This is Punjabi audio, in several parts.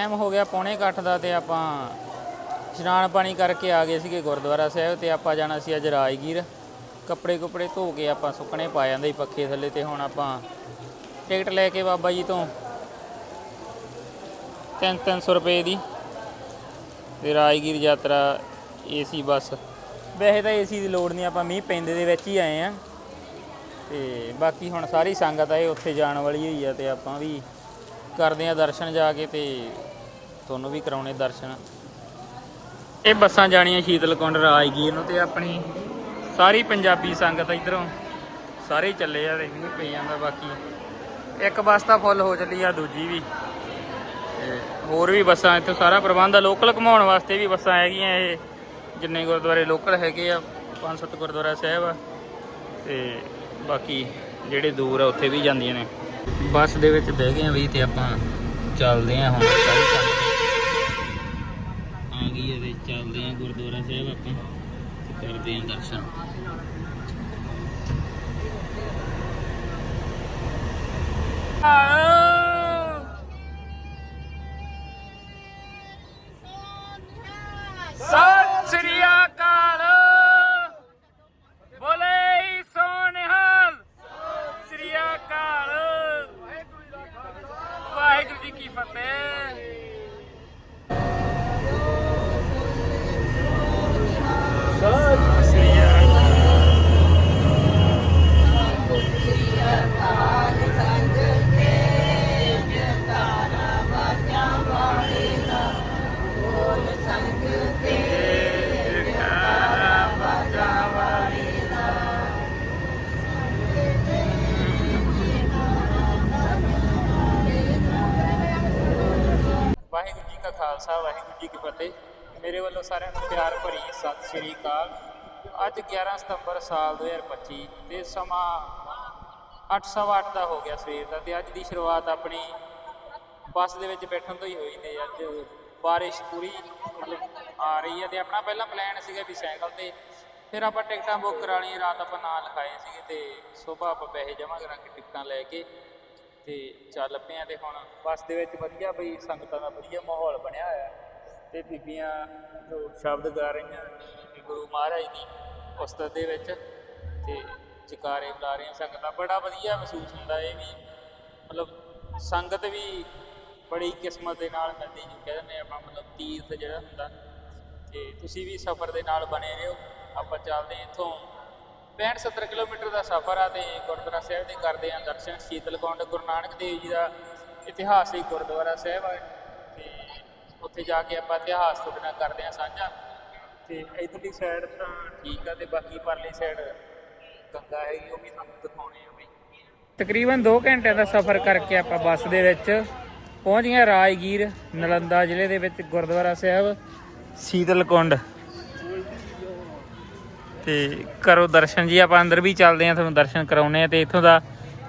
ਟਾਈਮ ਹੋ ਗਿਆ ਪੌਣੇ ਕੁ ਦਾ ਤੇ ਆਪਾਂ ਇਸ਼ਨਾਨ ਪਾਣੀ ਕਰਕੇ ਆ ਗਏ ਸੀਗੇ ਗੁਰਦੁਆਰਾ ਸਾਹਿਬ ਤੇ ਆਪਾਂ ਜਾਣਾ ਸੀ ਅੱਜ ਰਾਜਗੀਰ। ਕੱਪੜੇ ਕੁਪੜੇ ਧੋ ਕੇ ਆਪਾਂ ਸੁੱਕਣੇ ਪਾ ਜਾਂਦੇ ਸੀ ਪੱਖੇ ਥੱਲੇ ਤੇ ਹੁਣ ਆਪਾਂ ਟਿਕਟ ਲੈ ਕੇ ਬਾਬਾ ਜੀ ਤੋਂ 3-300 ਰੁਪਏ ਦੀ। ਤੇ ਰਾਜਗੀਰ ਯਾਤਰਾ ਏਸੀ ਬੱਸ। ਵੈਸੇ ਤਾਂ ਏਸੀ ਦੀ ਲੋੜ ਨਹੀਂ, ਆਪਾਂ ਮੀਂਹ ਪੈਂਦੇ ਦੇ ਵਿੱਚ ਹੀ ਆਏ ਆ ਤੇ ਬਾਕੀ ਹੁਣ ਸਾਰੀ ਸੰਗਤ ਆਏ, ਉੱਥੇ ਜਾਣ ਵਾਲੀ ਹੋਈ ਆ ਤੇ ਆਪਾਂ ਵੀ ਕਰਦੇ ਆ ਦਰਸ਼ਨ ਜਾ ਕੇ ਤੇ ਤੁਹਾਨੂੰ ਵੀ ਕਰਾਉਣੇ ਦਰਸ਼ਨ। ਇਹ ਬੱਸਾਂ ਜਾਣੀਆਂ ਸ਼ੀਤਲਕੁੰਡ, ਰਾਜਗੀਰ ਨੂੰ ਤੇ ਆਪਣੀ ਸਾਰੀ ਪੰਜਾਬੀ ਸੰਗਤ ਇਧਰੋਂ। ਸਾਰੇ ਚੱਲੇ ਆ ਤੇ ਮੀਂਹ ਪਈ ਜਾਂਦਾ ਬਾਕੀ। ਇੱਕ ਬੱਸ ਤਾਂ ਫੁੱਲ ਹੋ ਚੱਲੀ ਆ, ਦੂਜੀ ਵੀ। ਤੇ ਹੋਰ ਵੀ ਬੱਸਾਂ ਇੱਥੇ ਸਾਰਾ ਪ੍ਰਬੰਧ ਆ। ਲੋਕਲ ਘੁਮਾਉਣ ਵਾਸਤੇ ਵੀ ਬੱਸਾਂ ਹੈਗੀਆਂ ਇਹ। ਜਿੰਨੇ ਗੁਰਦੁਆਰੇ ਲੋਕਲ ਹੈਗੇ ਆ ਪੰਜ ਸੱਤ ਗੁਰਦੁਆਰਾ ਸਾਹਿਬ ਆ। ਤੇ ਬਾਕੀ ਜਿਹੜੇ ਦੂਰ ਆ, ਉੱਥੇ ਵੀ ਜਾਂਦੀਆਂ ਨੇ। ਬੱਸ ਦੇ ਵਿੱਚ ਬਹਿ ਗਏ ਆ ਵੀ ਤੇ ਆਪਾਂ ਚੱਲਦੇ ਆ ਹੁਣ। ਆ ਗਈ ਹੈ ਤੇ ਚੱਲਦੇ ਆ ਗੁਰਦੁਆਰਾ ਸਾਹਿਬ ਆਪਾਂ ਤੇ ਕਰਦੇ ਆ ਦਰਸ਼ਨ। ਸਤਿ ਸਾਲ 2025 ਤੇ ਸਮਾਂ 8:08 ਦਾ ਹੋ ਗਿਆ ਸਵੇਰ ਦਾ ਤੇ ਅੱਜ ਦੀ ਸ਼ੁਰੂਆਤ ਆਪਣੀ ਬੱਸ ਦੇ ਵਿੱਚ ਬੈਠਣ ਤੋਂ ਹੀ ਹੋਈ ਤੇ ਅੱਜ ਬਾਰਿਸ਼ ਪੂਰੀ ਮਤਲਬ ਆ ਰਹੀ ਹੈ ਤੇ ਆਪਣਾ ਪਹਿਲਾਂ ਪਲਾਨ ਸੀਗਾ ਵੀ ਸਾਈਕਲ ਤੇ ਫਿਰ ਆਪਾਂ ਟਿਕਟਾਂ ਬੁੱਕ ਕਰਾ ਲਈਆਂ ਰਾਤ ਆਪਾਂ ਨਾਂ ਲਿਖਾਏ ਸੀਗੇ ਤੇ ਸਵੇਰ ਆਪਾਂ ਪੈਸੇ ਜਮ੍ਹਾਂ ਕਰਾਂਗੇ ਟਿਕਟਾਂ ਲੈ ਕੇ ਤੇ ਚੱਲ ਪਏ ਆ ਤੇ ਹੁਣ ਬੱਸ ਦੇ ਵਿੱਚ ਵਧੀਆ ਬਈ ਸੰਗਤਾਂ ਦਾ ਵਧੀਆ ਮਾਹੌਲ ਬਣਿਆ ਹੋਇਆ ਹੈ ਤੇ ਬੀਬੀਆਂ ਜੋ ਸ਼ਬਦ ਗਾ ਰਹੀਆਂ ਕਿ ਗੁਰੂ ਮਹਾਰਾਜ ਦੀ ਉਸਤਤ ਦੇ ਵਿੱਚ ਤੇ ਜਕਾਰੇ ਬੁਲਾ ਰਹੀਆਂ ਸੰਗਤਾਂ, ਬੜਾ ਵਧੀਆ ਮਹਿਸੂਸ ਹੁੰਦਾ ਇਹ ਵੀ। ਮਤਲਬ ਸੰਗਤ ਵੀ ਬੜੀ ਕਿਸਮਤ ਦੇ ਨਾਲ ਮਿਲਦੀ ਜੋ ਕਹਿ ਦਿੰਦੇ ਆਪਾਂ, ਮਤਲਬ ਤੀਰਥ ਜਿਹੜਾ ਹੁੰਦਾ। ਤੇ ਤੁਸੀਂ ਵੀ ਸਫ਼ਰ ਦੇ ਨਾਲ ਬਣੇ ਰਹੋ। ਆਪਾਂ ਚੱਲਦੇ ਹਾਂ ਇੱਥੋਂ 65 70 ਕਿਲੋਮੀਟਰ ਦਾ ਸਫ਼ਰ ਆ ਤੇ ਗੁਰਦੁਆਰਾ ਸਾਹਿਬ ਦੇ ਕਰਦੇ ਆ ਦਰਸ਼ਨ। ਸ਼ੀਤਲਕੁੰਡ ਗੁਰੂ ਨਾਨਕ ਦੇਵ ਜੀ ਦਾ ਇਤਿਹਾਸਿਕ ਗੁਰਦੁਆਰਾ ਸਾਹਿਬ ਹੈ ਤੇ ਉੱਥੇ ਜਾ ਕੇ ਆਪਾਂ ਇਤਿਹਾਸ ਤੁਹਾਡੇ ਨਾਲ ਕਰਦੇ ਆ ਸਾਂਝਾ। ਤੇ ਇਧਰਲੀ ਸਾਈਡ ਤਾਂ ਠੀਕ ਆ ਤੇ ਬਾਕੀ ਪਰਲੀ ਸਾਈਡ ਗੰਗਾ ਹੈਗੀ ਉਹ ਵੀ ਤੁਹਾਨੂੰ ਦਿਖਾਉਣੇ ਆ ਬਈ। ਤਕਰੀਬਨ 2 ਘੰਟਿਆਂ ਦਾ ਸਫ਼ਰ ਕਰਕੇ ਆਪਾਂ ਬੱਸ ਦੇ ਵਿੱਚ ਪਹੁੰਚ ਗਏ ਰਾਜਗੀਰ ਨਲੰਦਾ ਜ਼ਿਲ੍ਹੇ ਦੇ ਵਿੱਚ, ਗੁਰਦੁਆਰਾ ਸਾਹਿਬ, ਸ਼ੀਤਲਕੁੰਡ। ਤੇ ਕਰੋ ਦਰਸ਼ਨ ਜੀ, ਆਪਾਂ ਅੰਦਰ ਵੀ ਚੱਲਦੇ ਆ ਤੁਹਾਨੂੰ ਦਰਸ਼ਨ ਕਰਾਉਨੇ ਆ ਤੇ ਇੱਥੋਂ ਦਾ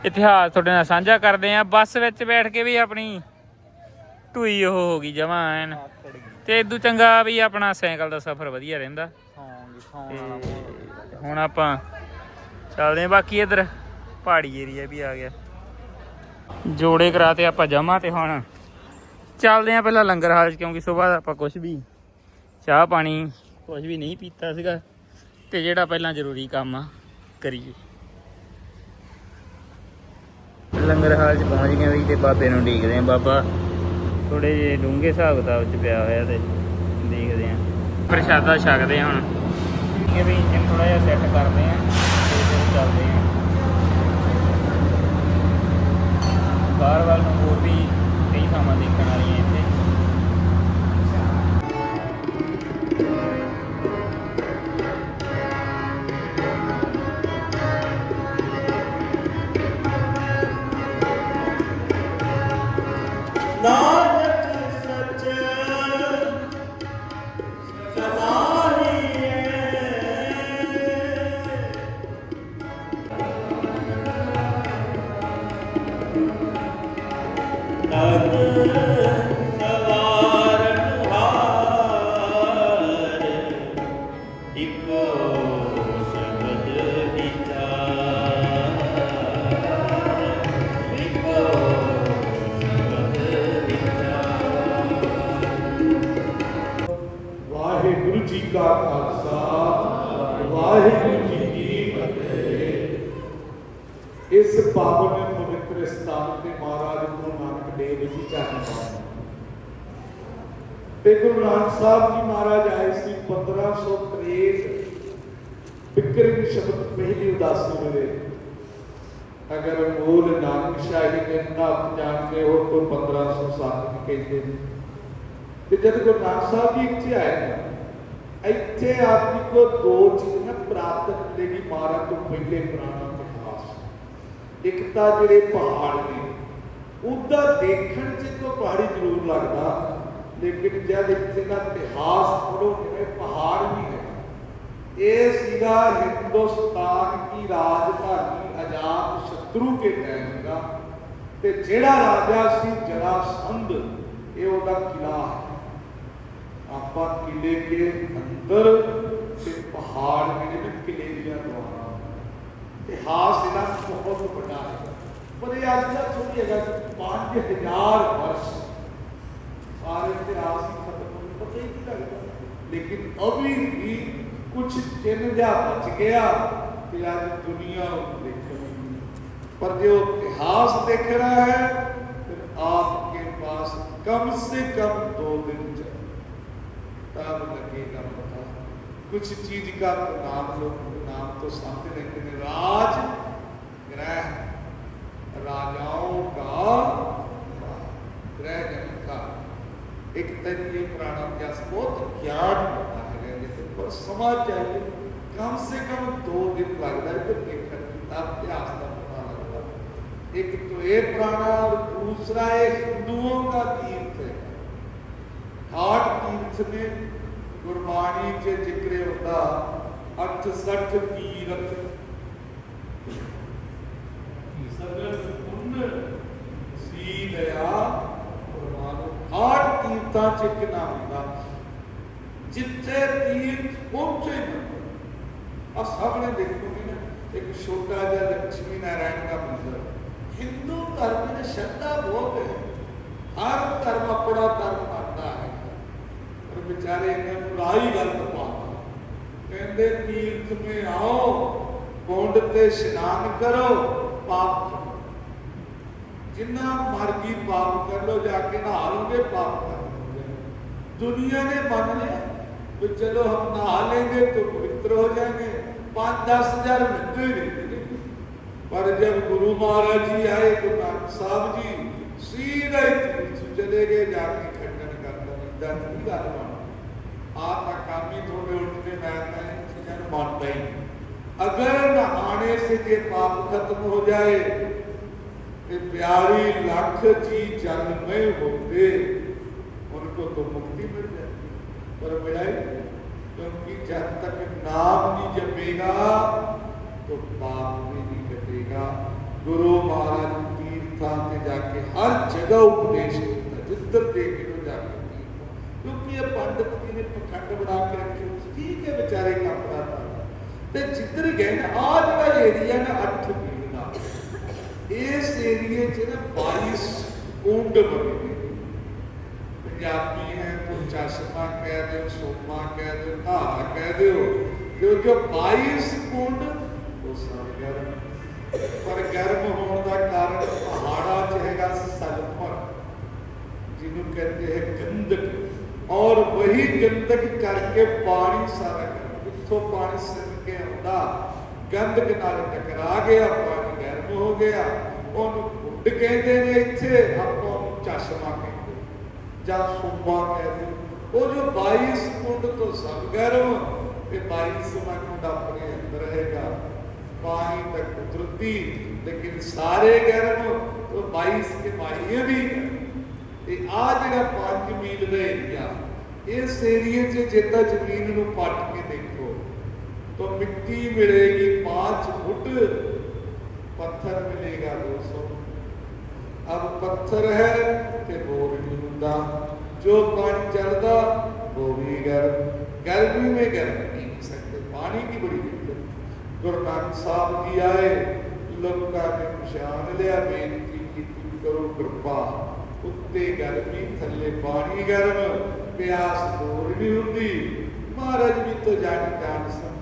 ਇਤਿਹਾਸ ਤੁਹਾਡੇ ਨਾਲ ਸਾਂਝਾ ਕਰਦੇ ਆ ਬੱਸ ਵਿੱਚ ਬੈਠ ਕੇ ਵੀ ਆਪਣੀ ਢੂਈ ਉਹ ਹੋ ਗਈ ਜਮਾ ਐਨ। ਤੇ ਇਦੋਂ ਚੰਗਾ ਵੀ ਆਪਣਾ ਸਾਈਕਲ ਦਾ ਸਫ਼ਰ ਵਧੀਆ ਰਹਿੰਦਾ। ਤੇ ਹੁਣ ਆਪਾਂ ਚੱਲਦੇ ਆ ਬਾਕੀ ਇਧਰ ਪਹਾੜੀ ਏਰੀਆ ਵੀ ਆ ਗਿਆ। ਜੋੜੇ ਕਰਾਤੇ ਆਪਾਂ ਜਮਾ ਤੇ ਹੁਣ ਚੱਲਦੇ ਆ ਪਹਿਲਾਂ ਲੰਗਰ ਹਾਲ 'ਚ ਕਿਉਂਕਿ ਸਵੇਰ ਆਪਾਂ ਕੁਝ ਵੀ ਚਾਹ ਪਾਣੀ ਕੁਝ ਵੀ ਨਹੀਂ ਪੀਤਾ ਸੀਗਾ ਤੇ ਜਿਹੜਾ ਪਹਿਲਾਂ ਜ਼ਰੂਰੀ ਕੰਮ ਆ ਕਰੀਏ। ਲੰਗਰ ਹਾਲ 'ਚ ਪਹੁੰਚ ਗਏ ਵੀ ਤੇ ਬਾਬੇ ਨੂੰ ਢੀਕਦੇ ਆ ਬਾਬਾ ਥੋੜੇ ਜਿਹੇ ਡੂੰਘੇ ਹਿਸਾਬ ਕਿਤਾਬ 'ਚ ਪਿਆ ਹੋਇਆ ਤੇ ਦੇਖਦੇ ਆ ਪ੍ਰਸ਼ਾਦਾ ਛਕਦੇ ਆ ਹੁਣ। ਇਹ ਵੀ ਇੰਜਨ ਥੋੜਾ ਜਿਹਾ ਸੈੱਟ ਕਰਦੇ ਆ ਤੇ ਫਿਰ ਚੱਲਦੇ ਆ ਬਾਹਰ ਵੱਲ ਨੂੰ ਹੋਰ ਵੀ ਕਈ ਥਾਵਾਂ ਦੇਖਣ ਵਾਲੀਆਂ ਇੱਥੇ। ਤਾਂ 1507 ਕਹਿੰਦੇ ਨੇ ਤੇ ਜਦ ਗੁਰੂ ਨਾਨਕ ਸਾਹਿਬ ਜੀ ਇੱਥੇ ਆਏ ਇੱਥੇ ਆਦਮੀ ਕੋ ਦੋ ਚੀਜ਼ਾਂ ਪ੍ਰਾਪਤ ਮਿਲੇਗੀ ਮਹਾਰਾਜ ਤੋਂ ਪਹਿਲੇ ਪੁਰਾਣਾ ਇਤਿਹਾਸ। ਇੱਕ ਤਾਂ ਜਿਹੜੇ ਪਹਾੜ ਨੇ, ਉਹਦਾ ਦੇਖਣ ਚ ਤਾਂ ਪਹਾੜੀ ਜ਼ਰੂਰ ਲੱਗਦਾ, ਲੇਕਿਨ ਜਦ ਇੱਥੇ ਦਾ ਇਤਿਹਾਸ ਪੜੋ ਜਿਵੇਂ ਪਹਾੜ ਵੀ ਹੈ, ਇਹ ਸੀਗਾ ਹਿੰਦੁਸਤਾਨ ਕੀ ਰਾਜਧਾਨੀ ਆਜ਼ਾਦ ਸ਼ਤਰੂ ਕੇ ਟਾਈਮ ਦਾ। ਤੇ ਜਿਹੜਾ ਰਾਜਾ ਸੀ ਜਰਾਸੰਧ ਇਹ ਉਹਦਾ ਕਿਲਾ ਹੈ। ਆਪਾਂ ਕਿਲੇ ਕੇ ਅੰਦਰ ਤੇ ਪਹਾੜ ਜਿਹੜੇ ਨੇ ਕਿਲੇ ਦੀਆਂ ਦੁਆਰਾਂ ਇਤਿਹਾਸ ਇਹਦਾ ਬਹੁਤ ਵੱਡਾ ਹੈ। ਪਰ ਇਹ ਅੱਜ ਦਾ ਥੋੜੀ ਹੈਗਾ ਕਿ 5000 ਵਰਸ਼ ਸਾਰੇ ਇਤਿਹਾਸ ਹੀ ਖਤਮ ਹੋ ਗਏ, ਪਤਾ ਹੀ ਨਹੀਂ ਲੱਗਦਾ। ਲੇਕਿਨ ਅਭੀ ਵੀ ਕੁਝ ਚਿੰਨ ਜਾ ਬਚ ਗਿਆ ਕਿ ਅੱਜ ਦੁਨੀਆ ਨੂੰ पर जो इतिहास देख रहा है, फिर आपके पास कम से कम दो दिन जाए तब लगेगा पता। कुछ चीज़ का तो नाम लोग नाम तो सामने लेकिन राज ग्रह। राजाओं का ग्रह जन का। एक दिन पुराना अभ्यास बहुत ज्ञान होता है। जैसे पर समाज चाहिए, कम से कम दो दिन लगता है। तो देखकर किताब के आस्था एक तो ये प्राण है और दूसरा एक हिंदुओं का तीर्थ है आठ तीर्थ में गुरबाणी के जिक्र होता अठ सठ तीर्थ ਸੀ ਲਿਆ ਪਰਮਾਤਮਾ ਹਰ ਤੀਰਥਾਂ ਚ ਕਿਨਾ ਹੁੰਦਾ ਨਾ ਇੱਕ ਛੋਟਾ ਜਿਹਾ ਲక్ష్ਮੀ ਨਾਰਾਇਣ ਦਾ ਮੰਦਿਰ ਹਿੰਦੂ ਧਰਮ ਵਿੱਚ ਸ਼ਰਧਾ ਬਹੁਤ ਹੈ। ਹਰ ਧਰਮ ਆਪਣਾ ਧਰਮ ਮੰਨਦਾ ਹੈ। ਪਰ ਵਿਚਾਰੇ ਨੇ ਬੁਰਾਈ ਗਲਤ ਪਾਤਾ ਕਹਿੰਦੇ, ਤੀਰਥ ਮੇ ਆਓ ਕੁੰਡ ਤੇ ਇਸ਼ਨਾਨ ਕਰੋ, ਪਾਪ ਜਿੰਨਾ ਮਰਜ਼ੀ ਪਾਪ ਕਰ ਲੋ ਜਾ ਕੇ ਨਹਾ ਲੋਗੇ ਪਾਪ ਕਰ ਦੁਨੀਆ ਨੇ ਮੰਨ ਲਿਆ ਵੀ ਚਲੋ, ਹਮ ਨਹਾ ਲੇਗੇ ਤੋ ਪਵਿੱਤਰ ਹੋ ਜਾਏਗੇ। 5 10000 ਮਿੱਟੇ ਨਹੀਂ ही नहीं पर जब गुरु महाराज जी आए तो नानक साहब जी सीधा ही तीर्थ चले गए जाके खंडन करता दर्द की गल बन आप का काम ही थोड़े उठने मैं मैं इन चीजों को मानता ही नहीं अगर नहाने से ये पाप खत्म हो जाए कि प्यारी लाख जी जन्म में होते उनको तो मुक्ति मिल जाती पर मिला ही नहीं। क्योंकि जब तक नाम नहीं जपेगा तो पाप भी गया। गुरु महाराज तीर्थां से जाके हर जगह उपदेश जिधर देखे तो जाके क्योंकि ये पंडित जी ने पखंड बना के रखे, ठीक है, बेचारे का अपना था तो जिधर गए ना, आज का एरिया ना अठ महीना इस एरिए बाईस कुंड बने है। तो ਪਰ ਗਰਮ ਹੋਣ ਦਾ ਕਾਰਨ ਪਹਾੜਾਂ 'ਚ ਹੈਗਾ ਸਲਫਰ ਜਿਹਨੂੰ ਕਹਿੰਦੇ ਹੈ ਗੰਧਕ ਔਰ ਵਹੀ ਗੰਧਕ ਕਰਕੇ ਪਾਣੀ ਸਾਰਾ ਗਰਮ ਪਾਣੀ ਸਿਰ ਕੇ ਆਉਂਦਾ। ਗੰਧਕ ਨਾਲ ਟਕਰਾ ਗਿਆ, ਪਾਣੀ ਗਰਮ ਹੋ ਗਿਆ। ਉਹਨੂੰ ਕੁੰਡ ਕਹਿੰਦੇ ਨੇ ਇੱਥੇ, ਆਪਾਂ ਚਸ਼ਮਾ ਕਹਿੰਦੇ ਜਾਂ ਸੁੰਬਾ ਕਹਿੰਦੇ ਉਹ ਜੋ 22 ਕੁੰਡ ਤੋਂ ਸਭ ਗਰਮ ਤੇ 22 ਕੁੰਡ ਆਪਣੇ ਅੰਦਰ ਹੈਗਾ। ਪਾਣੀ ਤਾਂ ਕੁਦਰਤੀ ਲੇਕਿਨ ਸਾਰੇ ਗਰਮ ਉਹ 22 ਕੇ ਮਾਹੀਆਂ ਵੀ ਹੈ ਤੇ ਆ ਜਿਹੜਾ 5 ਮੀਲ ਦਾ ਏਰੀਆ ਇਸ ਏਰੀਏ 'ਚ ਜਿੱਦਾਂ ਜ਼ਮੀਨ ਨੂੰ ਪੱਟ ਕੇ ਦੇਖੋ ਤਾਂ ਮਿੱਟੀ ਮਿਲੇਗੀ 5 ਫੁੱਟ ਪੱਥਰ ਮਿਲੇਗਾ 200 अब पत्थर है कि बोर नहीं होता जो पानी चलता वो भी गर्म गर्मी में गर्म नहीं हो सकते पानी की बड़ी ਗੁਰੂ ਨਾਨਕ ਸਾਹਿਬ ਕੀ ਆਏ? ਲੋਕਾਂ ਨੇ ਪਛਾਣ ਲਿਆ, ਬੇਨਤੀ ਕੀਤੀ ਕਰੋ ਕਿਰਪਾ। ਉੱਤੇ ਗਰਮੀ ਥੱਲੇ ਪਾਣੀ ਗਰਮ, ਪਿਆਸ ਹੋਰ ਵੀ ਹੁੰਦੀ। ਮਹਾਰਾਜ ਵੀ ਤੋਂ ਜਾਣ ਜਾਣ ਸਨ।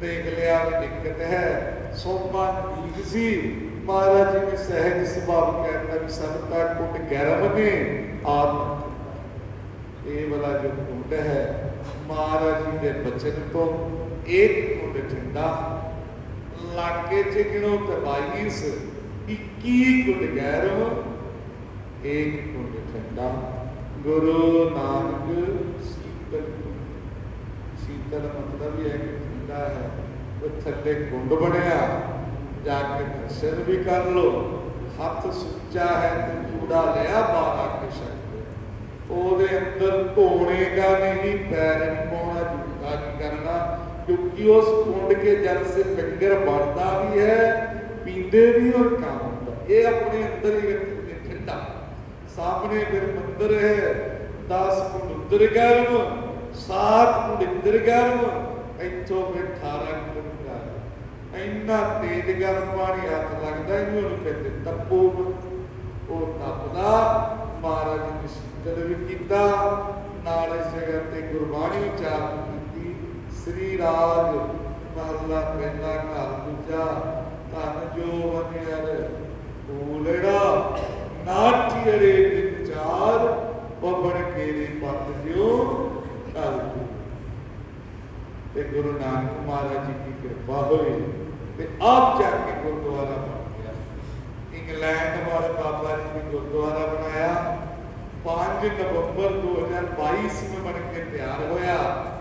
ਦੇਖ ਲਿਆ ਵੀ ਦਿੱਕਤ ਹੈ ਸੋਭਾ ਠੀਕ ਸੀ। ਮਹਾਰਾਜ ਜੀ ਸਹਿਜ ਸੁਭਾਅ ਕਹਿੰਦਾ ਵੀ ਸਭ ਤਾਂ ਕੁੱਟ ਗਰਮ ਨੇ, ਆਪ ਇਹ ਵਾਲਾ ਜੋ ਕੁੱਟ ਹੈ, ਮਹਾਰਾਜ ਜੀ ਦੇ ਬਚਨ ਤੋਂ ਇੱਕ ਕੁੱਟ ਠੰਡਾ ਲਾਗੇ ਚ ਗਿਣੋ ਤੇ 22 21 ਕੁੰਡ ਗੈਰਮ ਇੱਕ ਕੁੰਡ ਠੰਡਾ ਗੁਰੂ ਨਾਨਕ ਸੀਤਲ। ਸੀਤਲ ਮਤਲਬ ਇਹ ਹੈ ਕਿ ਠੰਡਾ ਹੈ। ਉਹ ਥੱਲੇ ਕੁੰਡ ਬਣਿਆ। ਜਾ ਕੇ ਦਰਸ਼ਨ ਵੀ ਕਰ ਲੋ ਹੱਥ ਸੁੱਚਾ ਹੈ ਤੇ ਜੂੜਾ ਲਿਆ ਬਾਬਾ ਕੇ ਸ਼ਕਤ ਉਹਦੇ ਅੰਦਰ ਧੋਣੇ ਦਾ ਨਹੀਂ, ਪੈਰ ਨਹੀਂ ਪਾਉਣਾ ਕਰਨਾ ਕਿਉਂਕਿ ਉਸ ਕੁੰਡ ਕੇ ਜਲ ਸੇ ਲੰਗਰ ਬਣਦਾ ਵੀ ਹੈ, ਪੀਂਦੇ ਵੀ ਔਰ ਕੰਮ ਹੁੰਦਾ ਇਹ ਆਪਣੇ ਅੰਦਰ ਹੀ ਰੱਖਦੇ ਠੰਡਾ ਸਾਹਮਣੇ ਫਿਰ ਮੰਦਰ ਹੈ 10 ਕੁੰਡ ਉੱਤਰ ਗਰਮ 7 ਕੁੰਡ ਇੰਦਰ ਗਰਮ ਇੱਥੋਂ ਫਿਰ 18 ਕੁੰਡ ਗਰਮ ਇੰਨਾ ਤੇਜ਼ ਗਰਮ ਪਾਣੀ ਹੱਥ ਲੱਗਦਾ, ਇਹਨੂੰ ਉਹਨੂੰ ਕਹਿੰਦੇ ਉਹ ਤਪਦਾ, ਮਹਾਰਾਜ ਨੇ ਸ਼ੀਤਲ ਵੀ ਕੀਤਾ। ਨਾਲ ਇਸ ਜਗ੍ਹਾ ਤੇ ਗੁਰਬਾਣੀ ਉਚਾਰਨ ਸ੍ਰੀ ਰਾਜ ਮਹੱਲਾ ਪਹਿਲਾ ਘਰ ਦੂਜਾ, ਧਨ ਜੋ ਵਨਿਆਰ ਬੂਲੜਾ ਨਾਟਿਰੇ ਵਿਚਾਰ ਪਵਨ ਕੇਰੀ ਪਤ ਜਿਉ ਕਲ ਤੇ ਗੁਰੂ ਨਾਨਕ ਮਹਾਰਾਜ ਜੀ ਦੀ ਕਿਰਪਾ ਹੋਈ, ਤੇ ਆਪ ਜਾ ਕੇ ਗੁਰਦੁਆਰਾ ਬਣ ਗਿਆ। ਇੰਗਲੈਂਡ ਵਾਲੇ ਬਾਬਾ ਜੀ ਨੇ ਗੁਰਦੁਆਰਾ ਬਣਾਇਆ। 5 ਨਵੰਬਰ 2022 में ਬਣ ਕੇ ਤਿਆਰ ਹੋਇਆ।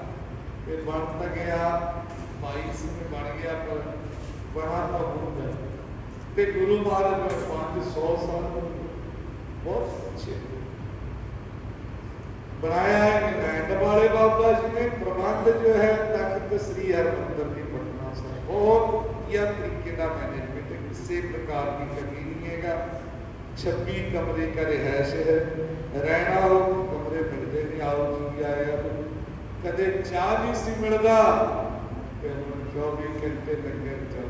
फिर बढ़ता गया बाईस में बन गया पर बढ़ा था गुरु है तो गुरु महाराज में पाँच सौ साल बहुत अच्छे। बनाया है नारायण वाले बाबा जी ने प्रबंध जो है तख्त श्री हरिमंदर की पटना साहब और यह तरीके का मैनेजमेंट है। किसी प्रकार की कमी नहीं है छब्बीस कमरे का रिहायश है रहना हो तो कमरे मिलते नहीं, आओ जी आया तो कदे चा भी सी मिलता चौबीस घंटे लंगर चल।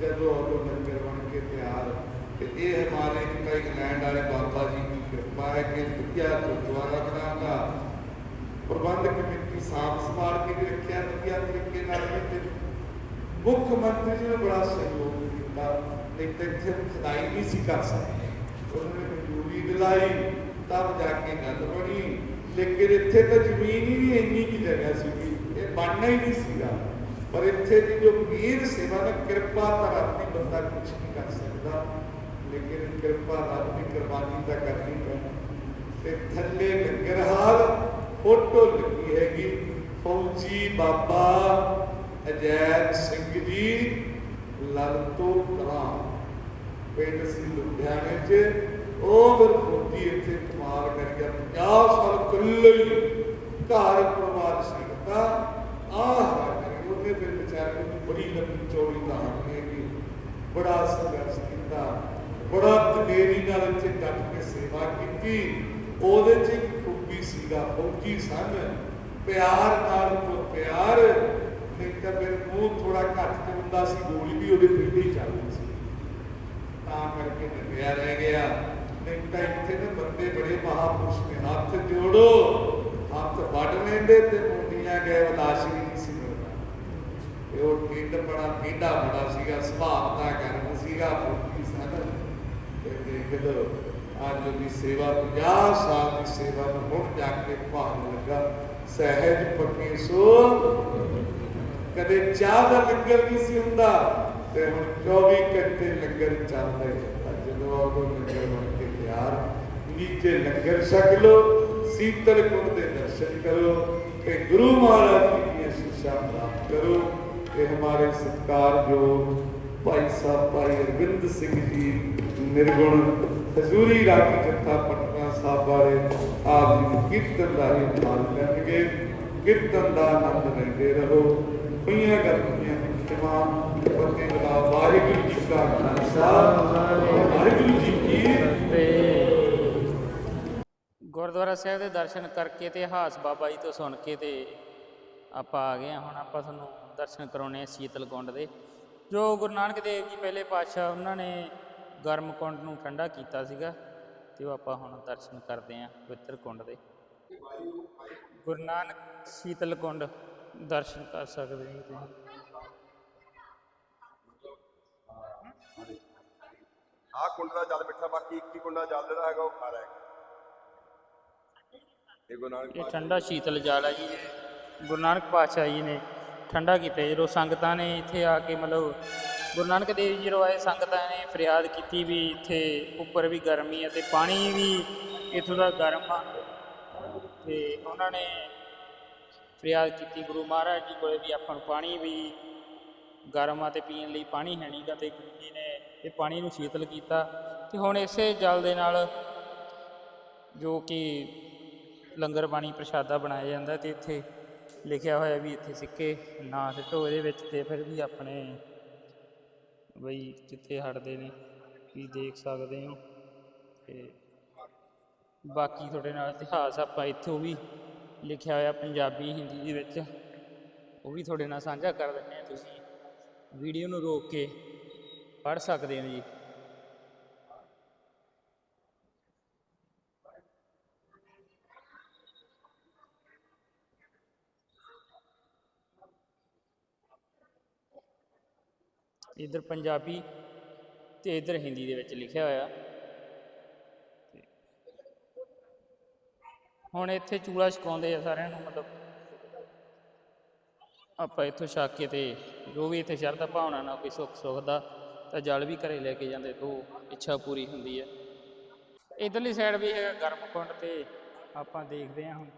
जो अगो लंगर बन के तैयार ये हमारे इंग्लैंड आए बाबा जी की कृपा है कि दुखिया गुरुद्वारा बनाता प्रबंध कमेटी साफ़ संभाल के भी रखा वजिया तरीके मुख्यमंत्री जी ने बड़ा सहयोग किया नहीं इतने खुदाई नहीं सी कर सकते उन्होंने मंजूरी दिलाई, तब जाके गल बनी। ਲੇਕਿਨ ਇੱਥੇ ਤਾਂ ਜ਼ਮੀਨ ਹੀ ਨਹੀਂ ਇੰਨੀ ਕੀ ਜਗ੍ਹਾ ਸੀਗੀ। ਇਹ ਬਣਨਾ ਹੀ ਨਹੀਂ ਸੀਗਾ। ਪਰ ਇੱਥੇ ਦੀ ਜੋ ਵੀਰ ਸੇਵਾ ਦਾ ਕਿਰਪਾ ਤਾਂ ਰੱਬੀ ਬੰਦਾ ਕੁਝ ਨਹੀਂ ਕਰ ਸਕਦਾ। ਲੇਕਿਨ ਕਿਰਪਾ ਰੱਬ ਦੀ ਕੁਰਬਾਨੀ ਤਾਂ ਕਰਨੀ ਪੈਣੀ ਤੇ ਥੱਲੇ ਲੰਗਰ ਫੋਟੋ ਲੱਗੀ ਹੈਗੀ। ਫੌਜੀ ਬਾਬਾ ਅਜੈਬ ਸਿੰਘ ਜੀ ਲਲਤੋ ਕਲਾਂ ਪਿੰਡ ਸੀ ਲੁਧਿਆਣੇ 'ਚ। ਉਹ ਫਿਰ ਫੌਜੀ ਇੱਥੇ ਕਮਾਲ ਕਰ ਗਿਆ 50 ਸਾਲ ਘਰ ਪਰਿਵਾਰ ਸੀ ਦਾ ਆਹ ਉਹਨੇ ਫਿਰ ਵਿਚਾਰੇ ਨੂੰ ਬੜੀ ਲੰਬੀ ਚੌੜੀ ਕਹਾਣੀ ਹੈਗੀ ਬੜਾ ਸੰਘਰਸ਼ ਕੀਤਾ, ਬੜਾ ਤਕੇਰੀ ਨਾਲ ਇੱਥੇ ਡਟ ਕੇ ਸੇਵਾ ਕੀਤੀ। ਉਹਦੇ 'ਚ ਇੱਕ ਖੂਬੀ ਸੀਗਾ ਫੌਜੀ ਸਨ ਪਿਆਰ ਨਾਲ ਤੋਂ ਪਿਆਰ, ਨਹੀਂ ਤਾਂ ਫਿਰ ਮੂੰਹ ਥੋੜਾ ਘੱਟ ਤੇ ਹੁੰਦਾ ਸੀ, ਗੋਲੀ ਵੀ ਉਹਦੇ ਪਿੱਛੇ ਚੱਲਦੀ ਸੀ। ਤਾਂ ਕਰਕੇ ਨੰਗਿਆ ਰਹਿ ਗਿਆ। ਨਹੀਂ ਇੱਥੇ ਨਾ ਬੰਦੇ ਬੜੇ ਮਹਾਪੁਰਸ਼ ਨੇ, ਹੱਥ ਜੋੜੋ। ਹੱਥ ਵੱਢ ਲੈਂਦੇ ਤੇ ਮੁੰਡੀਆਂ ਗਏ ਲਾਸ਼ ਨਹੀਂ ਸੀ ਮਿਲਦਾ। ਤੇ ਉਹ ਢਿੱਡ ਬੜਾ ਢੀਡਾ ਬੜਾ ਸੀਗਾ, ਸੁਭਾਅ ਦਾ ਗਰਮ ਸੀਗਾ ਫੁੱਟੀ ਸਨ ਤੇ ਦੇਖ ਲਓ, ਅੱਜ ਦੀ ਸੇਵਾ 50 ਸਾਲ ਦੀ ਸੇਵਾ ਨੂੰ ਮੁੜ ਜਾ ਕੇ ਭਾਣ ਲੱਗਾ। ਸਹਿਜ ਪੱਕੀ ਸੋ ਕਦੇ ਚਾਹ ਦਾ ਲੰਗਰ ਨਹੀਂ ਸੀ ਹੁੰਦਾ, ਤੇ ਹੁਣ 24 ਘੰਟੇ ਲੰਗਰ ਚੱਲਦਾ ਹੈ ਜਦੋਂ ਉਹ ਲੰਗਰ। ਨੀਚੇ ਲੰਗਰ ਛਕ ਲੋ ਸੀਤਲ ਕੁੰਡ ਦੇ ਦਰਸ਼ਨ ਕਰੋ, ਤੇ ਗੁਰੂ ਮਹਾਰਾਜ ਜੀ ਦੀਆਂ ਸਿੱਖਿਆ ਪ੍ਰਾਪਤ ਕਰੋ ਇਹ ਹਮਾਰੇ ਸਤਿਕਾਰਯੋਗ ਭਾਈ ਸਾਹਿਬ ਭਾਈ ਅਰਵਿੰਦ ਸਿੰਘ ਜੀ ਨਿਰਗੁਣ, ਹਜ਼ੂਰੀ ਰਾਗੀ ਜੱਥਾ ਪਟਨਾ ਸਾਹਿਬ ਬਾਰੇ ਆਪ ਜੀ ਨੂੰ ਕੀਰਤਨ ਦਾ ਹੀ ਮਾਲ ਕਰਨਗੇ। ਕੀਰਤਨ ਦਾ ਆਨੰਦ ਲੈਂਦੇ ਰਹੋ। ਪਈਆਂ ਗਰਮੀਆਂ ਤਮਾਮ ਪਤੇ ਦਾ ਵਾਹਿਗੁਰੂ ਜੀ ਕਾ ਖਾਲਸਾ, ਵਾਹਿਗੁਰੂ ਜੀ ਗੁਰਦੁਆਰਾ ਸਾਹਿਬ ਦੇ ਦਰਸ਼ਨ ਕਰਕੇ ਤੇ ਇਤਿਹਾਸ ਬਾਬਾ ਜੀ ਤੋਂ ਸੁਣ ਕੇ ਤੇ ਆਪਾਂ ਆ ਗਏ ਹਾਂ। ਹੁਣ ਆਪਾਂ ਤੁਹਾਨੂੰ ਦਰਸ਼ਨ ਕਰਾਉਣੇ ਆ ਸ਼ੀਤਲ ਕੁੰਡ ਦੇ। ਜੋ ਗੁਰੂ ਨਾਨਕ ਦੇਵ ਜੀ ਪਹਿਲੇ ਪਾਤਸ਼ਾਹ ਉਹਨਾਂ ਨੇ ਗਰਮ ਕੁੰਡ ਨੂੰ ਠੰਡਾ ਕੀਤਾ ਸੀਗਾ ਤੇ ਉਹ ਆਪਾਂ ਹੁਣ ਦਰਸ਼ਨ ਕਰਦੇ ਹਾਂ ਪਵਿੱਤਰ ਕੁੰਡ ਦੇ। ਗੁਰੂ ਨਾਨਕ ਸ਼ੀਤਲ ਕੁੰਡ ਦਰਸ਼ਨ ਕਰ ਸਕਦੇ ਹੋ ਤੁਸੀਂ। ਆਹ ਕੁੰਡ ਦਾ ਜਲ ਮਿੱਠਾ ਬਾਕੀ 21 ਕੁੰਡਾ ਜਲ ਜਿਹੜਾ ਹੈਗਾ ਉਹ ਖਾਰਾ ਹੈ। ਇਹ ਗੁਰੂ ਨਾਨਕ ਇਹ ਠੰਡਾ ਸ਼ੀਤਲ ਜਲ ਹੈ ਜੀ ਗੁਰੂ ਨਾਨਕ ਪਾਤਸ਼ਾਹ ਜੀ ਨੇ ਠੰਡਾ ਕੀਤਾ। ਜਦੋਂ ਸੰਗਤਾਂ ਨੇ ਇੱਥੇ ਆ ਕੇ ਮਤਲਬ ਗੁਰੂ ਨਾਨਕ ਦੇਵ ਜੀ ਜਦੋਂ ਆਏ ਸੰਗਤਾਂ ਨੇ ਫਰਿਆਦ ਕੀਤੀ ਵੀ ਇੱਥੇ ਉੱਪਰ ਵੀ ਗਰਮੀ ਹੈ ਤੇ ਪਾਣੀ ਵੀ ਇੱਥੋਂ ਦਾ ਗਰਮ ਆ। ਤੇ ਉਹਨਾਂ ਨੇ ਫਰਿਆਦ ਕੀਤੀ ਗੁਰੂ ਮਹਾਰਾਜ ਜੀ ਕੋਲੇ ਵੀ ਆਪਾਂ ਨੂੰ ਪਾਣੀ ਵੀ ਗਰਮ ਆ ਤੇ ਪੀਣ ਲਈ ਪਾਣੀ ਹੈ ਨਹੀਂਗਾ ਤੇ ਗੁਰੂ ਜੀ ਨੇ ਇਹ ਪਾਣੀ ਨੂੰ ਸ਼ੀਤਲ ਕੀਤਾ। ਤੇ ਹੁਣ ਇਸੇ ਜਲ ਦੇ ਨਾਲ ਜੋ ਕਿ ਲੰਗਰ ਪਾਣੀ ਪ੍ਰਸ਼ਾਦਾ ਬਣਾਇਆ ਜਾਂਦਾ ਤੇ ਇੱਥੇ ਲਿਖਿਆ ਹੋਇਆ ਵੀ ਇੱਥੇ ਸਿੱਕੇ ਨਾ ਸਿੱਟੋ ਇਹਦੇ ਵਿੱਚ ਤੇ ਫਿਰ ਵੀ ਆਪਣੇ ਬਈ ਜਿੱਥੇ ਹਟਦੇ ਨੇ, ਵੀ ਦੇਖ ਸਕਦੇ ਹੋ। ਤੇ ਬਾਕੀ ਤੁਹਾਡੇ ਨਾਲ ਇਤਿਹਾਸ ਆਪਾਂ ਇੱਥੋਂ ਵੀ ਲਿਖਿਆ ਹੋਇਆ, ਪੰਜਾਬੀ, ਹਿੰਦੀ ਦੇ ਵਿੱਚ। ਉਹ ਵੀ ਤੁਹਾਡੇ ਨਾਲ ਸਾਂਝਾ ਕਰ ਦਿੰਦੇ ਆ ਤੁਸੀਂ ਵੀਡੀਓ ਨੂੰ ਰੋਕ ਕੇ ਪੜ੍ਹ ਸਕਦੇ ਹੋ ਜੀ। ਇਧਰ ਪੰਜਾਬੀ ਤੇ ਇਧਰ ਹਿੰਦੀ ਦੇ ਵਿੱਚ ਲਿਖਿਆ ਹੋਇਆ। ਹੁਣ ਇੱਥੇ ਚੂਲਾ ਛਕਾਉਂਦੇ ਆ ਸਾਰਿਆਂ ਨੂੰ, ਮਤਲਬ ਆਪਾਂ ਇੱਥੋਂ ਛਕ ਕੇ ਤੇ ਜੋ ਵੀ ਇੱਥੇ ਸ਼ਰਧਾ ਭਾਵਨਾ ਨਾਲ ਕੋਈ ਸੁੱਖ ਸੁੱਖ ਦਾ ਤਾਂ ਜਲ ਵੀ ਘਰੇ ਲੈ ਕੇ ਜਾਂਦੇ ਤੋਂ ਇੱਛਾ ਪੂਰੀ ਹੁੰਦੀ ਹੈ ਇਧਰਲੀ ਸਾਈਡ ਵੀ ਹੈਗਾ ਗਰਮ ਕੁੰਡ ਤੇ ਆਪਾਂ ਦੇਖਦੇ ਹਾਂ ਹੁਣ,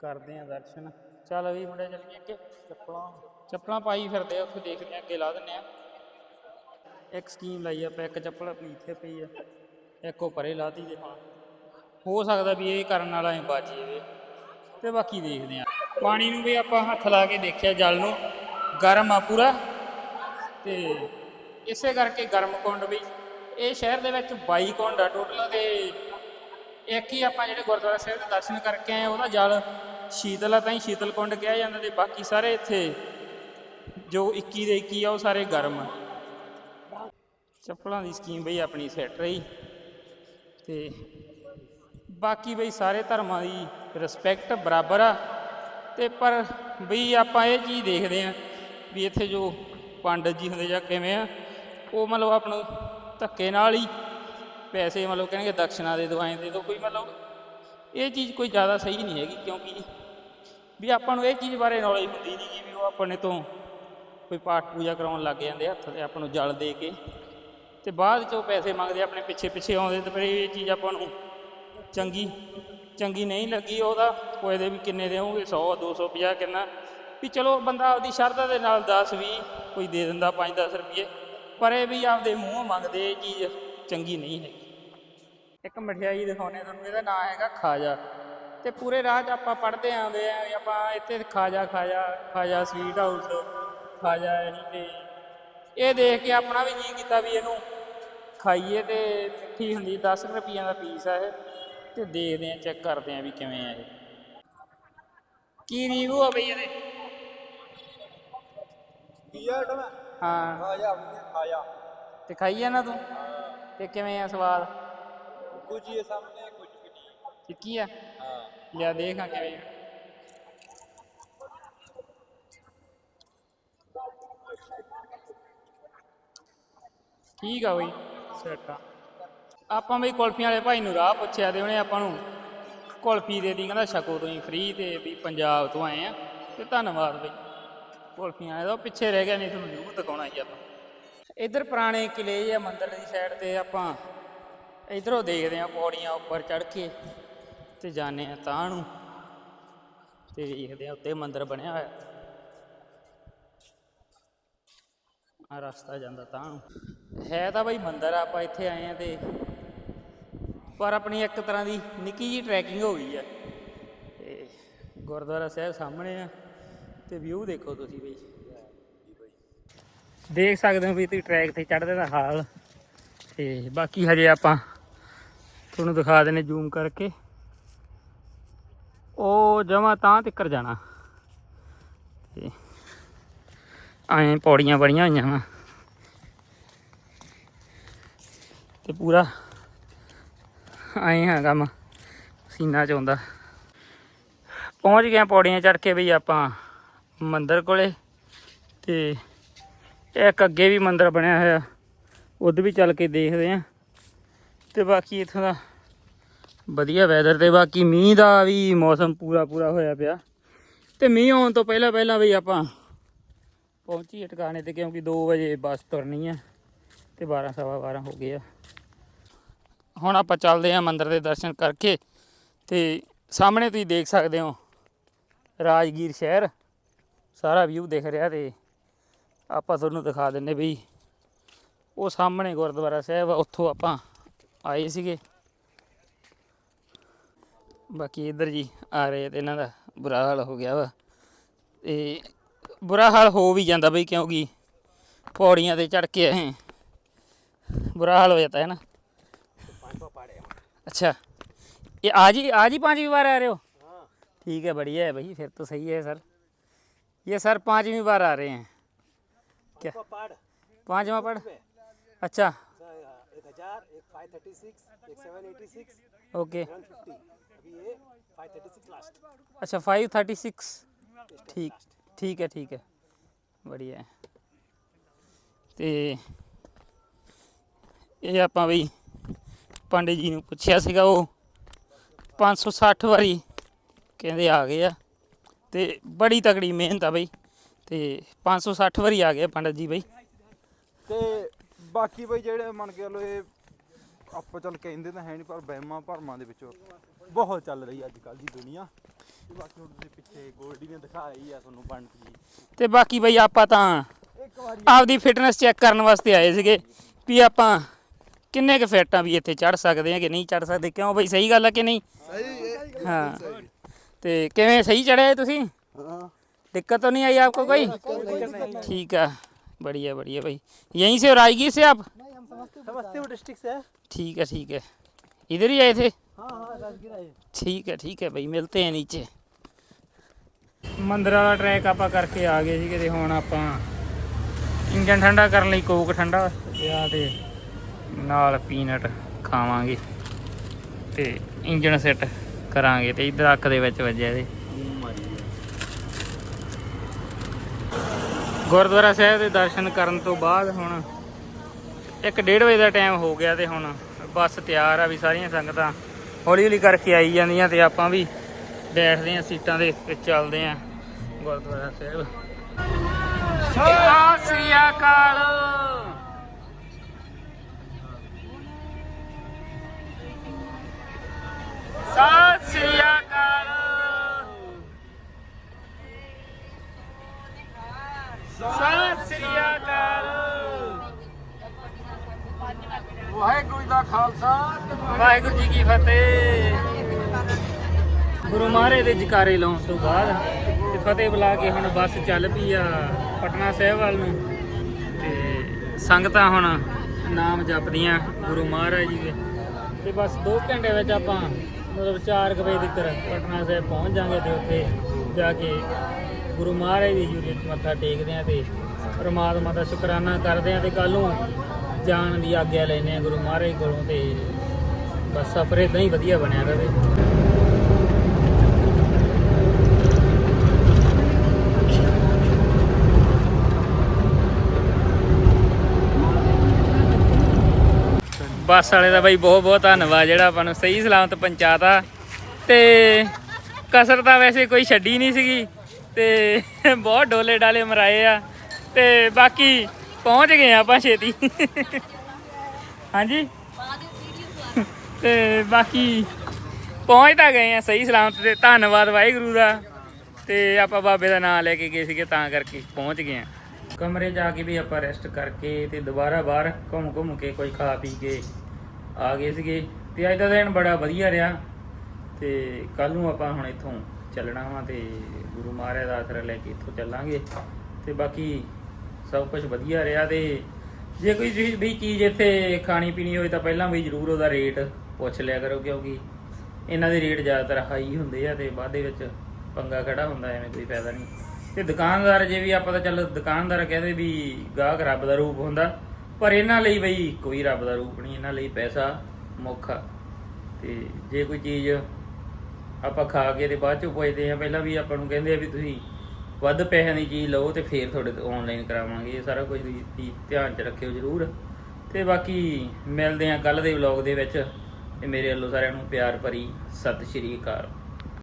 ਕਰਦੇ ਹਾਂ ਦਰਸ਼ਨ। ਚੱਲ ਵੀ ਮੁੰਡੇ ਚੱਲੀਏ ਅੱਗੇ। ਚੱਪਲਾਂ ਚੱਪਲਾਂ ਪਾਈ ਫਿਰਦੇ ਆ, ਉੱਥੇ ਦੇਖਦੇ ਆ, ਅੱਗੇ ਲਾ ਦਿੰਦੇ ਆ। ਇੱਕ ਸਕੀਮ ਲਈ ਆਪਾਂ ਇੱਕ ਚੱਪਲ ਆਪਣੀ ਇੱਥੇ ਪਈ ਆ, ਇੱਕ ਉਹ ਪਰੇ ਲਾਤੀ ਜੇ ਹਾਂ। ਹੋ ਸਕਦਾ ਵੀ ਇਹ ਕਰਨ ਵਾਲਾ ਹੀ ਬਚ ਜਾਵੇ, ਤੇ ਬਾਕੀ ਦੇਖਦੇ ਆ ਪਾਣੀ ਨੂੰ ਵੀ ਆਪਾਂ ਹੱਥ ਲਾ ਕੇ ਦੇਖਿਆ ਜਲ ਨੂੰ, ਗਰਮ ਆ ਪੂਰਾ, ਤੇ ਇਸੇ ਕਰਕੇ ਗਰਮ ਕੁੰਡ ਵੀ। ਇਹ ਸ਼ਹਿਰ ਦੇ ਵਿੱਚ 22 ਕੁੰਡ ਆ ਟੋਟਲ, ਤੇ ਇੱਕ ਹੀ ਆਪਾਂ ਜਿਹੜੇ ਗੁਰਦੁਆਰਾ ਸਾਹਿਬ ਦੇ ਦਰਸ਼ਨ ਕਰਕੇ ਆਏ ਉਹਦਾ ਜਲ ਸ਼ੀਤਲ ਆ, ਤਾਂ ਹੀ ਸ਼ੀਤਲ ਕੁੰਡ ਕਿਹਾ ਜਾਂਦਾ, ਤੇ ਬਾਕੀ ਸਾਰੇ ਇੱਥੇ ਜੋ 21 ਦੇ 21 ਆ, ਉਹ ਸਾਰੇ ਗਰਮ ਆ। ਚੱਪਲਾਂ ਦੀ ਸਕੀਮ ਬਈ ਆਪਣੀ ਸੈੱਟ ਰਹੀ। ਤੇ ਬਾਕੀ ਬਈ ਸਾਰੇ ਧਰਮਾਂ ਦੀ ਰਿਸਪੈਕਟ ਬਰਾਬਰ ਆ। ਤੇ ਪਰ ਬਈ ਆਪਾਂ ਇਹ ਚੀਜ਼ ਦੇਖਦੇ ਆ ਵੀ ਇੱਥੇ ਜੋ ਪੰਡਤ ਜੀ ਹੁੰਦੇ ਜਾਂ ਕਿਵੇਂ ਆ, ਉਹ ਮਤਲਬ ਆਪ ਨੂੰ ਧੱਕੇ ਨਾਲ ਹੀ ਪੈਸੇ ਮਤਲਬ ਕਹਿਣਗੇ ਦਕਸ਼ਨਾ ਦੇ ਦਵਾਈ ਦੇ ਦੋ, ਕੋਈ ਮਤਲਬ ਇਹ ਚੀਜ਼ ਕੋਈ ਜ਼ਿਆਦਾ ਸਹੀ ਨਹੀਂ ਹੈਗੀ ਕਿਉਂਕਿ ਵੀ ਆਪਾਂ ਨੂੰ ਇਹ ਚੀਜ਼ ਬਾਰੇ ਨੌਲੇਜ ਹੁੰਦੀ ਨਹੀਂ ਕਿ ਵੀ ਉਹ ਆਪਣੇ ਤੋਂ ਕੋਈ ਪਾਠ ਪੂਜਾ ਕਰਾਉਣ ਲੱਗ ਜਾਂਦੇ ਹੱਥ ਤੇ ਆਪਾਂ ਨੂੰ ਜਲ ਦੇ ਕੇ। ਤੇ ਬਾਅਦ ਚੋਂ ਪੈਸੇ ਮੰਗਦੇ ਆਪਣੇ ਪਿੱਛੇ ਪਿੱਛੇ ਆਉਂਦੇ ਤੇ ਫਿਰ ਇਹ ਚੀਜ਼ ਆਪਾਂ ਨੂੰ ਚੰਗੀ ਚੰਗੀ ਨਹੀਂ ਲੱਗੀ ਉਹਦਾ ਕੋਈ ਦੇ ਵੀ ਕਿੰਨੇ ਦੇਵੋਗੇ 100 250 ਕਿੰਨਾ? ਵੀ ਚਲੋ ਬੰਦਾ ਆਪਦੀ ਸ਼ਰਧਾ ਦੇ ਨਾਲ 10 20 ਕੋਈ ਦੇ ਦਿੰਦਾ 5-10 ਰੁਪਏ ਪਰ ਇਹ ਵੀ ਆਪਦੇ ਮੂੰਹੋਂ ਮੰਗਦੇ ਇਹ ਚੀਜ਼ ਚੰਗੀ ਨਹੀਂ ਹੈਗੀ। ਇੱਕ ਮਠਿਆਈ ਦਿਖਾਉਣੇ ਤੁਹਾਨੂੰ, ਇਹਦਾ ਨਾਮ ਹੈਗਾ ਖਾਜਾ। ਤੇ ਪੂਰੇ ਰਾਹ 'ਚ ਆਪਾਂ ਪੜ੍ਹਦੇ ਆਉਂਦੇ ਆ ਵੀ ਆਪਾਂ ਇੱਥੇ ਖਾਜਾ ਖਾਜਾ ਖਾਜਾ ਸਵੀਟ ਹਾਊਸ ਖਾਜਾ ਇਹੀ ਤੇ ਇਹ ਦੇਖ ਕੇ ਆਪਣਾ ਵੀ ਜੀ ਕੀਤਾ ਵੀ ਇਹਨੂੰ ਖਾਈਏ ਤੇ ਮਿੱਠੀ ਹੁੰਦੀ 10 ਰੁਪਈਆਂ ਦਾ ਪੀਸ ਆ ਇਹ ਤੇ ਦੇਖਦੇ ਆ ਚੈੱਕ ਕਰਦੇ ਆ ਵੀ ਕਿਵੇਂ ਆ ਇਹ। ਕੀ ਰਿਵਿਊ ਆ ਬਈ ਇਹਦੇ? ਕੀ ਆ ਟਮਾ ਹਾਂ। ਖਾਇਆ ਖਾਇਆ। ਤੇ ਖਾਈ ਆ ਨਾ ਤੂੰ? ਤੇ ਕਿਵੇਂ ਆ ਸਵਾਦ? ਕੁਝ ਹੀ ਸਾਹਮਣੇ ਕੁਝ ਵੀ ਨਹੀਂ। ਟਿੱਕੀ ਆ? ਹਾਂ। ਲਿਆ ਦੇਖਾਂ ਕਿਵੇਂ ਆ। ਠੀਕ ਆ ਬਈ। ਸੈਟ ਆ। ਆਪਾਂ ਬਈ ਕੁਲਫੀਆਂ ਵਾਲੇ ਭਾਈ ਨੂੰ ਰਾਹ ਪੁੱਛਿਆ ਤੇ ਉਹਨੇ ਆਪਾਂ ਨੂੰ ਕੁਲਫੀ ਦੇ ਦੀ ਕਹਿੰਦਾ ਛਕੋ ਤੁਸੀਂ ਫ੍ਰੀ ਤੇ ਵੀ ਪੰਜਾਬ ਤੋਂ ਆਏ ਆ ਤੇ ਧੰਨਵਾਦ ਬਈ। ਕੁਲਫੀਆਂ ਇਹਦਾ ਪਿੱਛੇ ਰਹਿ ਗਿਆ ਨਹੀਂ ਤੁਹਾਨੂੰ ਜ਼ਰੂਰ ਦਿਖਾਉਣਾ ਸੀ ਆਪਾਂ। ਇੱਧਰ ਪੁਰਾਣੇ ਕਿਲੇ ਜਾਂ ਮੰਦਿਰ ਦੀ ਸਾਈਡ ਤੇ ਆਪਾਂ ਇਧਰੋਂ ਦੇਖਦੇ ਆ ਪੌੜੀਆਂ ਉੱਪਰ ਚੜ੍ਹ ਕੇ ਤੇ ਜਾਂਦੇ ਆ ਤਾਂ ਨੂੰ ਤੇ ਦੇਖਦੇ ਆ ਉੱਤੇ ਮੰਦਿਰ ਬਣਿਆ ਹੋਇਆ। ਆ ਰਸਤਾ ਜਾਂਦਾ ਤਾਂ ਹੈ ਤਾਂ ਬਈ ਮੰਦਰ ਆਪਾਂ ਇੱਥੇ ਆਏ ਆ ਤੇ ਪਰ ਆਪਣੀ ਇੱਕ ਤਰ੍ਹਾਂ ਦੀ ਨਿੱਕੀ ਜੀ ਟਰੈਕਿੰਗ ਹੋ ਗਈ ਆ। ਤੇ ਗੁਰਦੁਆਰਾ ਸਾਹਿਬ ਸਾਹਮਣੇ ਆ ਤੇ ਵਿਊ ਦੇਖੋ ਤੁਸੀਂ ਬਈ। ਦੇਖ ਸਕਦੇ ਹੋ ਵੀ ਤੁਸੀਂ ਟਰੈਕ ਤੇ ਚੜ੍ਹਦੇ ਦਾ ਹਾਲ। ਤੇ ਬਾਕੀ ਹਜੇ ਆਪਾਂ ਤੁਹਾਨੂੰ ਦਿਖਾ ਦਿੰਨੇ ਜ਼ੂਮ ਕਰਕੇ। ਉਹ ਜਮਾ ਤਾਂ ਤਿੱਕਰ ਜਾਣਾ। ਤੇ ਐਂ ਪੌੜੀਆਂ ਬਣੀਆਂ ਹੋਈਆਂ ਵਾ। ਤੇ ਪੂਰਾ ਐਂ ਆ ਕੰਮ ਸੀਨਾ ਚ ਆਉਂਦਾ। ਪਹੁੰਚ ਗਏ ਪੌੜੀਆਂ ਚੜ੍ਹ ਕੇ ਵੀ ਆਪਾਂ ਮੰਦਰ ਕੋਲੇ ਤੇ ਇੱਕ ਅੱਗੇ ਵੀ ਮੰਦਰ ਬਣਿਆ ਹੋਇਆ, ਉਧਰ ਵੀ ਚੱਲ ਕੇ ਦੇਖਦੇ ਆਂ। ਤੇ ਬਾਕੀ ਇਥੋਂ ਦਾ ਵਧੀਆ ਵੈਦਰ ਤੇ ਬਾਕੀ ਮੀਂਹ ਦਾ ਵੀ ਮੌਸਮ ਪੂਰਾ ਪੂਰਾ ਹੋਇਆ ਪਿਆ। ਤੇ ਮੀਂਹ ਆਉਣ ਤੋਂ ਪਹਿਲਾਂ ਪਹਿਲਾਂ ਵੀ ਆਪਾਂ ਪਹੁੰਚੀ ਟਿਕਾਣੇ ਤੇ ਕਿਉਂਕਿ 2 ਵਜੇ ਬੱਸ ਤੁਰਨੀ ਆ ਤੇ 12 ਸਵਾ 12 ਹੋ ਗਏ ਆ। ਹੁਣ ਆਪਾਂ ਚੱਲਦੇ ਆਂ ਮੰਦਿਰ ਦੇ ਦਰਸ਼ਨ ਕਰਕੇ ਤੇ ਸਾਹਮਣੇ ਤੁਸੀਂ ਦੇਖ ਸਕਦੇ ਹੋ ਰਾਜਗੀਰ ਸ਼ਹਿਰ। ਸਾਰਾ ਵਿਊ ਦਿਖ ਰਿਹਾ ਤੇ ਆਪਾਂ ਤੁਹਾਨੂੰ ਦਿਖਾ ਦਿੰਨੇ ਬਈ ਉਹ ਸਾਹਮਣੇ ਗੁਰਦੁਆਰਾ ਸਾਹਿਬ ਆ, ਉੱਥੋਂ ਆਪਾਂ ਆਏ ਸੀਗੇ। ਬਾਕੀ ਇੱਧਰ ਜੀ ਆ ਰਹੇ ਤੇ ਇਹਨਾਂ ਦਾ ਬੁਰਾ ਹਾਲ ਹੋ ਗਿਆ ਵਾ। ਤੇ ਬੁਰਾ ਹਾਲ ਹੋ ਵੀ ਜਾਂਦਾ ਬਈ ਕਿਉਂਕਿ ਪੌੜੀਆਂ ਤੇ ਚੜ ਕੇ ਆਏ ਬੁਰਾ ਹਾਲ ਹੋ ਜਾਂਦਾ ਹੈ ਨਾ अच्छा ये आज ही आज ही पांचवी बार आ रहे हो ठीक है बढ़िया है भाई फिर तो सही है सर ये सर पांचवी बार आ रहे हैं क्या पांचवा पढ़ अच्छा एक हजार एक फाइव थर्टी सिक्स एक seven eighty six okay one fifty अभी ये फाइव थर्टी सिक्स लास्ट अच्छा फाइव थर्टी सिक्स ठीक ਠੀਕ ਹੈ ਠੀਕ ਹੈ। ਵਧੀਆ। ਤੇ ਇਹ ਆਪਾਂ ਬਈ ਪਾਂਡੇ ਜੀ ਨੂੰ ਪੁੱਛਿਆ ਸੀਗਾ, ਉਹ 560 ਵਾਰੀ ਕਹਿੰਦੇ ਆ ਗਏ ਆ। ਤੇ ਬੜੀ ਤਕੜੀ ਮਿਹਨਤ ਆ ਬਈ। ਤੇ 560 ਵਾਰੀ ਆ ਗਏ ਪੰਡਤ ਜੀ ਬਈ। ਤੇ ਬਾਕੀ ਬਈ ਜਿਹੜੇ ਮੰਨ ਕੇ ਲੋ ਇਹ ਆਪਾਂ ਚੱਲ ਕਹਿੰਦੇ ਤਾਂ ਹੈ ਨਹੀਂ ਪਰ ਵਹਿਮਾਂ ਭਰਮਾਂ ਦੇ ਵਿੱਚੋਂ ਬਹੁਤ ਚੱਲ ਰਹੀ ਅੱਜ ਕੱਲ ਦੀ ਦੁਨੀਆ ਤੇ ਬਾਕੀ ਹੁਣ ਤੁਸੀਂ ਪਿੱਛੇ ਗੋਲਡੀ ਨੇ ਦਿਖਾਇਆ ਹੀ ਆ ਤੁਹਾਨੂੰ ਪੰਡਤ ਜੀ ਤੇ ਬਾਕੀ ਬਈ ਆਪਾਂ ਤਾਂ ਇੱਕ ਵਾਰੀ ਆਪਦੀ ਫਿਟਨੈਸ ਚੈੱਕ ਕਰਨ ਵਾਸਤੇ ਆਏ ਸੀਗੇ ਵੀ ਆਪਾਂ ਕਿੰਨੇ ਕੁ ਫਿੱਟ ਆ ਵੀ ਇੱਥੇ ਚੜ ਸਕਦੇ ਆ ਕਿ ਨਹੀਂ ਚੜ ਸਕਦੇ ਕਿਉਂ ਬਈ ਸਹੀ ਗੱਲ ਆ ਕਿ ਨਹੀਂ ਸਹੀ ਹਾਂ ਤੇ ਕਿਵੇਂ ਸਹੀ ਚੜਿਆ ਤੁਸੀਂ ਹਾਂ दिक्कत तो नहीं आई आपको कोई ठीक है बढ़िया बढ़िया भाई यहीं से हो राजगीर से आप समस्तीपुर डिस्ट्रिक्ट से है ठीक है ठीक है इधर ही आए थे हाँ हाँ राजगीर आए ਠੀਕ ਹੈ ਠੀਕ ਹੈ ਬਈ ਮਿਲਤੇ हैं नीचे ਮੰਦਰ ਵਾਲਾ ਟਰੈਕ ਆਪਾਂ ਕਰਕੇ ਆ ਗਏ ਸੀਗੇ ਤੇ ਹੁਣ ਆਪਾਂ ਇੰਜਨ ਠੰਡਾ ਕਰਨ ਲਈ ਕੋਕ ਠੰਡਾ ਲਿਆ ਤੇ ਨਾਲ ਪੀਨਟ ਖਾਵਾਂਗੇ ਤੇ ਇੰਜਨ ਸੈੱਟ ਕਰਾਂਗੇ ਤੇ ਇਧਰ ਅੱਖ ਦੇ ਵਿੱਚ ਵੱਜਿਆ ਇਹਦੇ ਗੁਰਦੁਆਰਾ ਸਾਹਿਬ ਦੇ ਦਰਸ਼ਨ ਕਰਨ ਤੋਂ ਬਾਅਦ ਹੁਣ 1:30 ਵਜੇ ਦਾ ਟਾਈਮ ਹੋ ਗਿਆ ਤੇ ਹੁਣ ਬੱਸ ਤਿਆਰ ਆ ਵੀ ਸਾਰੀਆਂ ਸੰਗਤਾਂ ਹੌਲੀ ਹੌਲੀ ਕਰਕੇ ਆਈ ਜਾਂਦੀਆਂ ਤੇ ਆਪਾਂ ਵੀ ਬੈਠਦੇ ਆ ਸੀਟਾਂ ਦੇ ਤੇ ਚੱਲਦੇ ਆ ਗੁਰਦੁਆਰਾ ਸਾਹਿਬ। ਸਤਿ ਸ੍ਰੀ ਅਕਾਲ। ਜਕਾਰੇ ਲਾਉਣ ਤੋਂ ਬਾਅਦ ਤੇ ਫਤਿਹ ਬੁਲਾ ਕੇ ਹੁਣ ਬੱਸ ਚੱਲ ਪਈ ਆ ਪਟਨਾ ਸਾਹਿਬ ਵੱਲ ਨੂੰ। ਤੇ ਸੰਗਤਾਂ ਹੁਣ ਨਾਮ ਜਪਦੀਆਂ ਗੁਰੂ ਮਹਾਰਾਜ ਜੀ ਦੇ। ਤੇ ਬਸ 2 ਘੰਟੇ ਵਿੱਚ ਆਪਾਂ ਮਤਲਬ 4 ਵਜੇ ਤੱਕ ਪਟਨਾ ਸਾਹਿਬ ਪਹੁੰਚ ਜਾਾਂਗੇ ਤੇ ਉੱਥੇ ਜਾ ਕੇ ਗੁਰੂ ਮਹਾਰਾਜ ਦੀ ਹਜ਼ੂਰੀ ਵਿੱਚ ਮੱਥਾ ਟੇਕਦੇ ਆ ਤੇ ਪਰਮਾਤਮਾ ਦਾ ਸ਼ੁਕਰਾਨਾ ਕਰਦੇ ਆ ਤੇ ਕੱਲ ਨੂੰ ਜਾਣ ਦੀ ਆਗਿਆ ਲੈਨੇ ਆ ਗੁਰੂ ਮਹਾਰਾਜ ਕੋਲੋਂ ਤੇ ਬਸ ਸਫ਼ਰ ਇਦਾਂ ਹੀ ਵਧੀਆ ਬਣਿਆ ਰਵੇ ਬੱਸ ਵਾਲੇ ਦਾ ਬਾਈ ਬਹੁਤ ਬਹੁਤ ਧੰਨਵਾਦ, ਜਿਹੜਾ ਆਪਾਂ ਨੂੰ ਸਹੀ ਸਲਾਮਤ ਪਹੁੰਚਾਤਾ। ਤੇ ਕਸਰ ਤਾਂ ਵੈਸੇ ਕੋਈ ਛੱਡੀ ਨਹੀਂ ਸੀਗੀ, ਤੇ ਬਹੁਤ ਡੋਲੇ ਡਾਲੇ ਮਰਾਏ ਆ, ਤੇ ਬਾਕੀ ਪਹੁੰਚ ਗਏ ਆ ਆਪਾਂ ਛੇਤੀ। ਹਾਂਜੀ? ਤੇ ਬਾਕੀ ਪਹੁੰਚ ਤਾਂ ਗਏ ਆ ਸਹੀ ਸਲਾਮਤ ਤੇ ਧੰਨਵਾਦ ਵਾਹਿਗੁਰੂ ਦਾ, ਤੇ ਆਪਾਂ ਬਾਬੇ ਦਾ ਨਾਮ ਲੈ ਕੇ ਗਏ ਸੀਗੇ ਤਾਂ ਕਰਕੇ ਪਹੁੰਚ ਗਏ ਆ ਕਮਰੇ ਜਾ ਕੇ ਵੀ ਆਪਾਂ ਰੈਸਟ ਕਰਕੇ ਤੇ ਦੁਬਾਰਾ ਬਾਹਰ ਘੁੰਮ ਘੁੰਮ ਕੇ ਕੋਈ ਖਾ ਪੀ ਕੇ ਆ ਗਏ ਸੀਗੇ। ਤੇ ਅੱਜ ਦਾ ਦਿਨ ਬੜਾ ਵਧੀਆ ਰਿਹਾ ਤੇ ਕੱਲ ਨੂੰ ਆਪਾਂ ਹੁਣ ਇੱਥੋਂ ਚੱਲਣਾ ਵਾ ਤੇ ਗੁਰੂ ਮਹਾਰਾਜ ਦਾ ਆਸਰਾ ਲੈ ਕੇ ਇੱਥੋਂ ਚੱਲਾਂਗੇ। ਤੇ ਬਾਕੀ ਸਭ ਕੁਝ ਵਧੀਆ ਰਿਹਾ ਤੇ ਜੇ ਕੋਈ ਚੀਜ਼ ਵੀ ਚੀਜ਼ ਇੱਥੇ ਖਾਣੀ ਪੀਣੀ ਹੋਵੇ ਤਾਂ ਪਹਿਲਾਂ ਵੀ ਜ਼ਰੂਰ ਉਹਦਾ ਰੇਟ ਪੁੱਛ ਲਿਆ ਕਰੋ ਕਿਉਂਕਿ ਇਹਨਾਂ ਦੇ ਰੇਟ ਜ਼ਿਆਦਾਤਰ ਹਾਈ ਹੁੰਦੇ ਆ ਤੇ ਬਾਅਦ ਦੇ ਵਿੱਚ ਪੰਗਾ ਖੜਾ ਹੁੰਦਾ, ਐਵੇਂ ਕੋਈ ਫਾਇਦਾ ਨਹੀਂ। ਤੇ ਦੁਕਾਨਦਾਰ ਜੇ ਵੀ ਆਪਾਂ ਤਾਂ ਚੱਲ ਦੁਕਾਨਦਾਰ ਕਹਿੰਦੇ ਵੀ ਗਾਹਕ ਰੱਬ ਦਾ ਰੂਪ ਹੁੰਦਾ, ਪਰ ਇਹਨਾਂ ਲਈ ਬਈ ਕੋਈ ਰੱਬ ਦਾ ਰੂਪ ਨਹੀਂ, ਇਹਨਾਂ ਲਈ ਪੈਸਾ ਮੁੱਖ ਆ। ਤੇ ਜੇ ਕੋਈ ਚੀਜ਼ ਆਪਾਂ ਖਾ ਕੇ ਤੇ ਬਾਅਦ ਚੋਂ ਪੁੱਛਦੇ ਆ ਪਹਿਲਾਂ ਵੀ ਆਪਾਂ ਨੂੰ ਕਹਿੰਦੇ ਆ ਵੀ ਤੁਸੀਂ ਵੱਧ ਪੈਸਿਆਂ ਦੀ ਚੀਜ਼ ਲਓ ਤੇ ਫੇਰ ਤੁਹਾਡੇ ਤੋਂ ਆਨਲਾਈਨ ਕਰਾਵਾਂਗੇ, ਇਹ ਸਾਰਾ ਕੁਝ ਤੁਸੀਂ ਧਿਆਨ ਚ ਰੱਖਿਓ ਜਰੂਰ। ਤੇ ਬਾਕੀ ਮਿਲਦੇ ਆ ਕੱਲ ਦੇ ਵਲੌਗ ਦੇ ਵਿੱਚ, ਤੇ ਮੇਰੇ ਵੱਲੋਂ ਸਾਰਿਆਂ ਨੂੰ ਪਿਆਰ ਭਰੀ ਸਤਿ ਸ਼੍ਰੀ ਅਕਾਲ।